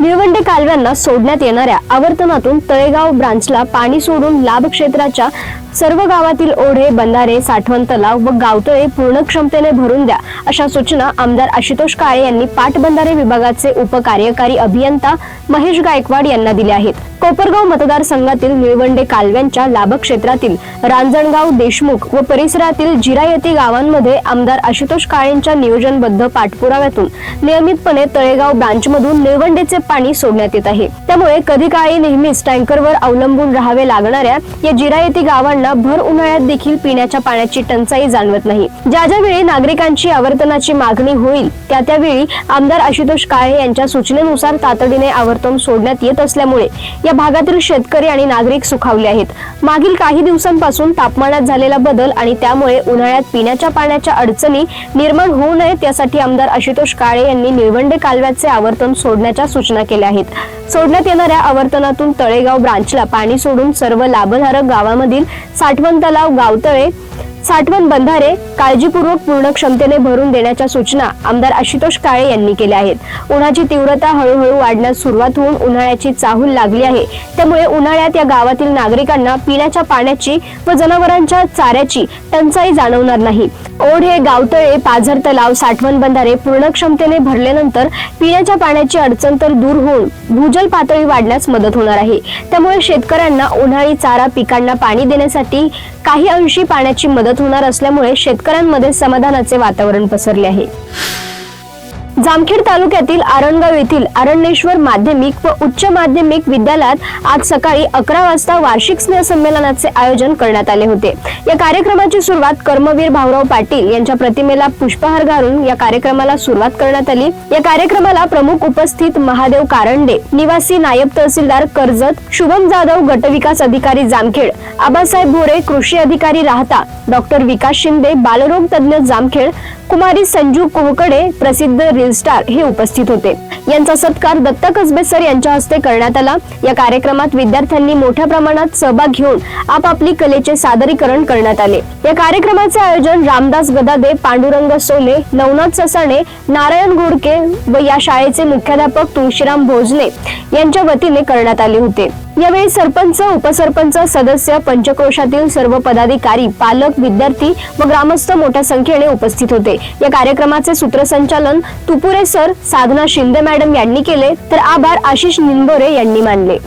निळवंडे कालव्यांना सोडण्यात येणाऱ्या आवर्तनातून तळेगाव ब्रांचला पाणी सोडून लाभ क्षेत्राच्या सर्व गावातील ओढे बंधारे साठवण तलाव व गावतळे पूर्ण क्षमतेने भरून द्या अशा सूचना आमदार आशुतोष काळे यांनी पाटबंधारे विभागाचे उपकार्यकारी अभियंता महेश गायकवाड यांना दिल्या आहेत. कोपरगाव मतदारसंघातील निळवंडे कालव्यांच्या लाभक्षेत्रातील रांजणगाव देशमुख व परिसरातील जिरायती गावांमध्ये आमदार आशुतोष काळेंच्या नियोजनबद्ध पाठपुराव्यातून नियमितपणे तळेगाव ब्रांचमधून निळवंडेचे पाणी सोडण्यात येत आहे. त्यामुळे कधी काळी नेहमीच टँकरवर अवलंबून राहावे लागणाऱ्या या जिरायती गावांना भर उन्हाळ्यात देखील पिण्याच्या पाण्याची टंचाई जाणवत नाही. ज्या ज्या वेळी नागरिकांची आवर्तनाची मागणी होईल त्या त्यावेळी आमदार आशुतोष काळे यांच्या सूचनेनुसार तातडीने आवर्तन सोडण्यात येत असल्यामुळे या भागातील शेतकरी आणि नागरिक सुखावले आहेत. मागील काही दिवसांपासून तापमानात झालेला बदल आणि त्यामुळे उन्हाळ्यात पिण्याच्या पाण्याच्या अडचणी निर्माण होऊ नयेत यासाठी आमदार आशुतोष काळे यांनी निळवंडे कालव्याचे आवर्तन सोडण्याच्या सूचना केल्या आहेत. सोडण्यात येणाऱ्या आवर्तनातून तळेगाव ब्रांचला पाणी सोडून सर्व लाभधारक गावामधील साठवण तलाव गावतळे साठवण बंधारे काळजीपूर्वक पूर्ण क्षमतेने भरून देण्याच्या सूचना आमदार आशुतोष काळे यांनी केल्या आहेत. उन्हाची तीव्रता हळूहळू वाढण्यास सुरुवात होऊन उन्हाळ्याची चाहूल लागली आहे. त्यामुळे उन्हाळ्यात या गावातील नागरिकांना पिण्याच्या पाण्याची व जनावरांच्या चाऱ्याची टंचाई जाणवणार नाही. ओढे गावतळे पाझर तलाव साठवण बंधारे पूर्ण क्षमतेने भरल्यानंतर पिण्याच्या पाण्याची अडचण तर दूर होऊन भूजल पातळी वाढण्यास मदत होणार आहे. त्यामुळे शेतकऱ्यांना उन्हाळी चारा पिकांना पाणी देण्यासाठी काही अंशी पाण्याची मदत होणार असल्यामुळे शेतकऱ्यांमध्ये समाधानाचे वातावरण पसरले आहे. जामखेड तालुक्यातील आरणगाव येथील अरण्येश्वर माध्यमिक व उच्च माध्यमिक विद्यालयात आज सकाळी अकरा वाजता वार्षिक स्नेह संमेलनाचे आयोजन करण्यात आले होते. या कार्यक्रमाची सुरुवात कर्मवीर भाऊराव पाटील यांच्या प्रतिमेला पुष्पहार घालून या कार्यक्रमाला सुरुवात करण्यात आली. या कार्यक्रमाला प्रमुख उपस्थित महादेव कारंडे निवासी नायब तहसीलदार कर्जत शुभम जाधव गटविकास अधिकारी जामखेड आबासाहेब भोरे कृषी अधिकारी राहता डॉक्टर विकास शिंदे बालरोग तज्ज्ञ जामखेड कुमारी संजू कोहकडे प्रसिद्ध फिल्म स्टार हे उपस्थित होते. यांचा सत्कार दत्ता कसबे सर यांच्या हस्ते करण्यात आला. या कार्यक्रमात विद्यार्थ्यांनी मोठ्या प्रमाणात सहभाग घेऊन आपापली कलेचे सादरीकरण करण्यात आले. या कार्यक्रमाचे आयोजन रामदास गदादे पांडुरंग सोले नवनाथ ससाणे नारायण घोडके व या शाळेचे मुख्याध्यापक तुळशीराम भोजने यांच्या वतीने करण्यात आले होते. यावेळी सरपंच उपसरपंच सदस्य पंचक्रोशातील सर्व पदाधिकारी पालक विद्यार्थी व ग्रामस्थ मोठ्या संख्येने उपस्थित होते. या कार्यक्रमाचे सूत्रसंचालन तुपुरे सर साधना शिंदे मॅडम यांनी केले. तर आभार आशिष निंबोरे यांनी मानले.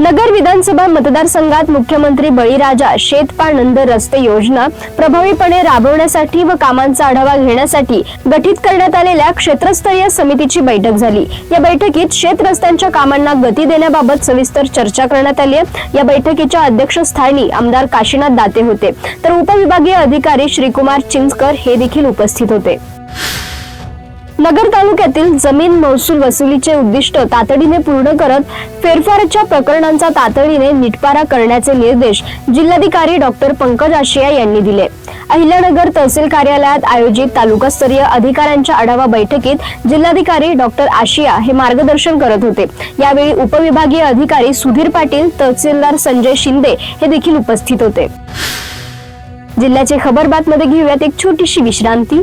नगर विधानसभा मतदारसंघात मुख्यमंत्री बळीराजा शेतपानंद रस्ते योजना प्रभावीपणे राबवण्यासाठी व कामांचा आढावा घेण्यासाठी गठीत करण्यात आलेल्या क्षेत्रस्तरीय समितीची बैठक झाली. या बैठकीत शेत रस्त्यांच्या कामांना गती देण्याबाबत सविस्तर चर्चा करण्यात आली आहे. या बैठकीच्या अध्यक्षस्थानी आमदार काशीनाथ दाते होते. तर उपविभागीय अधिकारी श्रीकुमार चिंचकर हे देखील उपस्थित होते. नगर तालुक्यातील जमीन महसूल वसुलीचे उद्दिष्ट तातडीने पूर्ण करत फेरफारच्या प्रकरणांचा तातडीने निटपारा करण्याचे निर्देश जिल्हाधिकारी डॉक्टर पंकज आशिया यांनी दिले. अहिल्यानगर तहसील कार्यालयात आयोजित तालुकास्तरीय अधिकाऱ्यांच्या आढावा बैठकीत जिल्हाधिकारी डॉक्टर आशिया हे मार्गदर्शन करत होते. यावेळी उपविभागीय अधिकारी सुधीर पाटील तहसीलदार संजय शिंदे हे देखील उपस्थित होते. जिल्ह्याचे खबर बातमध्ये घेऊयात एक छोटीशी विश्रांती.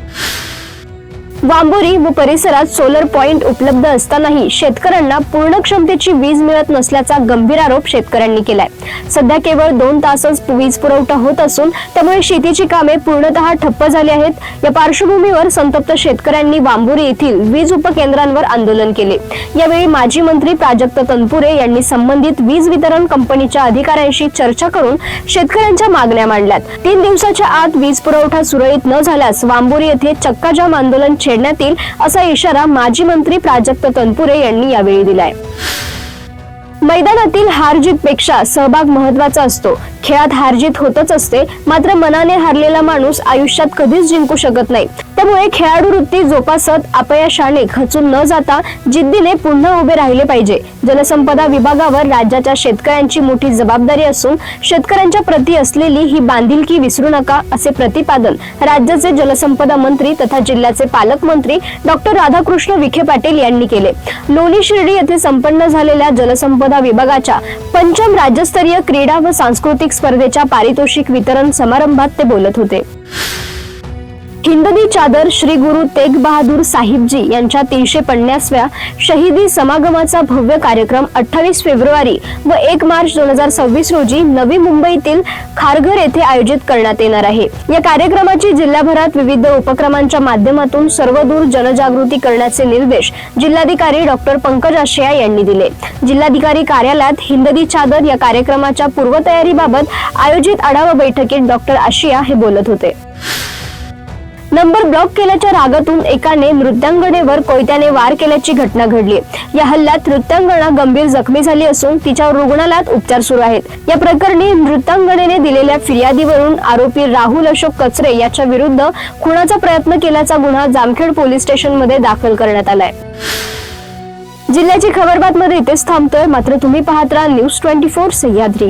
वांबोरी व परिसरात सोलर पॉइंट उपलब्ध असतानाही शेतकऱ्यांना पूर्ण क्षमतेची वीज मिळत नसल्याचा गंभीर आरोप शेतकऱ्यांनी केलाय. सध्या केवळ दोन तासच वीज पुरवठा होत असून त्यामुळे शेतीची कामे पूर्णतः ठप्प झाली आहेत. या पार्श्वभूमीवर संतप्त शेतकऱ्यांनी वांबोरी येथील वीज उपकेंद्रांवर आंदोलन केले. यावेळी माजी मंत्री प्राजक्त तनपुरे यांनी संबंधित वीज वितरण कंपनीच्या अधिकाऱ्यांशी चर्चा करून शेतकऱ्यांच्या मागण्या मांडल्यात. तीन दिवसाच्या आत वीज पुरवठा सुरळीत न झाल्यास वांबोरी येथे चक्काजाम आंदोलन छेडण्यात येईल असा इशारा माजी मंत्री प्राजक्त तनपुरे यांनी यावेळी दिलाय. मैदानातील हारजीत पेक्षा सहभाग महत्त्वाचा असतो. खेळात हारजीत होतच असते मात्र मनाने हारलेला माणूस आयुष्यात कधीच जिंकू शकत नाही. त्यामुळे खेळाडू वृत्ती जोपासत अपयशाने खचून न जाता जिद्दीने पुन्हा उभे राहिले पाहिजे. जलसंपदा विभागावर राज्याच्या शेतकऱ्यांची मोठी जबाबदारी असून शेतकऱ्यांच्या प्रती असलेली ही बांधिलकी विसरू नका असे प्रतिपादन राज्याचे जलसंपदा मंत्री तथा जिल्ह्याचे पालकमंत्री डॉक्टर राधाकृष्ण विखे पाटील यांनी केले. लोणी शिर्डी येथे संपन्न झालेल्या जलसंपदा विभागाच्या पंचम राज्यस्तरीय क्रीडा व सांस्कृतिक स्पर्धेच्या पारितोषिक वितरण समारंभात ते बोलत होते. हिंदनी चादर श्री गुरु तेग बहादूर साहिबजी यांच्या तीनशे पन्नासव्या शहीदी समागमाचा भव्य कार्यक्रम अठ्ठावीस फेब्रुवारी व एक मार्च दोन हजार सव्वीस रोजी नवी मुंबईतील खारघर येथे आयोजित करण्यात येणार आहे. या कार्यक्रमाची जिल्हाभरात विविध उपक्रमांच्या माध्यमातून सर्वदूर जनजागृती करण्याचे निर्देश जिल्हाधिकारी डॉक्टर पंकज आशिया यांनी दिले. जिल्हाधिकारी कार्यालयात हिंददी चादर या कार्यक्रमाच्या पूर्वतयारीबाबत आयोजित आढावा बैठकीत डॉक्टर आशिया हे बोलत होते. नंबर ब्लॉक केल्याच्या रागातून एकाने मृत्यांगणेवर कोयत्याने वार केल्याची घटना घडली. या हल्ल्यात मृत्यांगणा गंभीर जखमी झाली असून तिच्यावर रुग्णालयात उपचार सुरू आहेत. या प्रकरणी नृत्यांगनेने दिलेल्या फिर्यादीवरून आरोपी राहुल अशोक कचरे याच्या विरुद्ध खुनाचा प्रयत्न केल्याचा गुन्हा जामखेड पोलीस स्टेशनमध्ये दाखल करण्यात आलाय. जिल्ह्याची खबर बातमध्ये इथेच थांबतोय. मात्र तुम्ही पाहत राहा न्यूज ट्वेंटी फोर सह्याद्री.